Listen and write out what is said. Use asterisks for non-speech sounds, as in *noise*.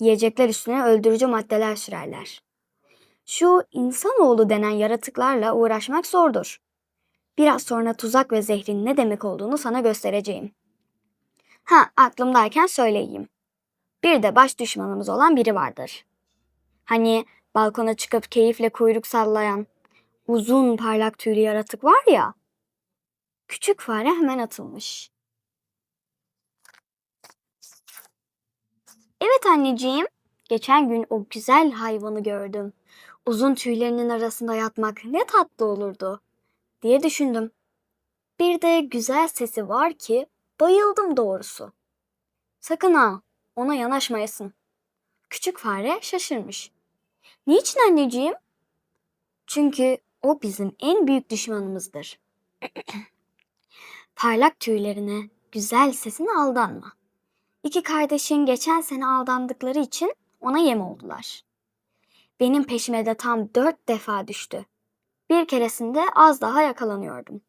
Yiyecekler üstüne öldürücü maddeler sürerler. Şu insanoğlu denen yaratıklarla uğraşmak zordur. Biraz sonra tuzak ve zehrin ne demek olduğunu sana göstereceğim. Ha, aklımdayken söyleyeyim. Bir de baş düşmanımız olan biri vardır. Hani balkona çıkıp keyifle kuyruk sallayan uzun parlak tüylü yaratık var ya. Küçük fare hemen atılmış. Evet anneciğim, geçen gün o güzel hayvanı gördüm. Uzun tüylerinin arasında yatmak ne tatlı olurdu diye düşündüm. Bir de güzel sesi var ki bayıldım doğrusu. Sakın ha, ona yanaşmayasın. Küçük fare şaşırmış. Niçin anneciğim? Çünkü o bizim en büyük düşmanımızdır. *clears throat* Parlak tüylerine, güzel sesine aldanma. İki kardeşin geçen sene aldandıkları için ona yem oldular. Benim peşime de tam dört defa düştü. Bir keresinde az daha yakalanıyordum.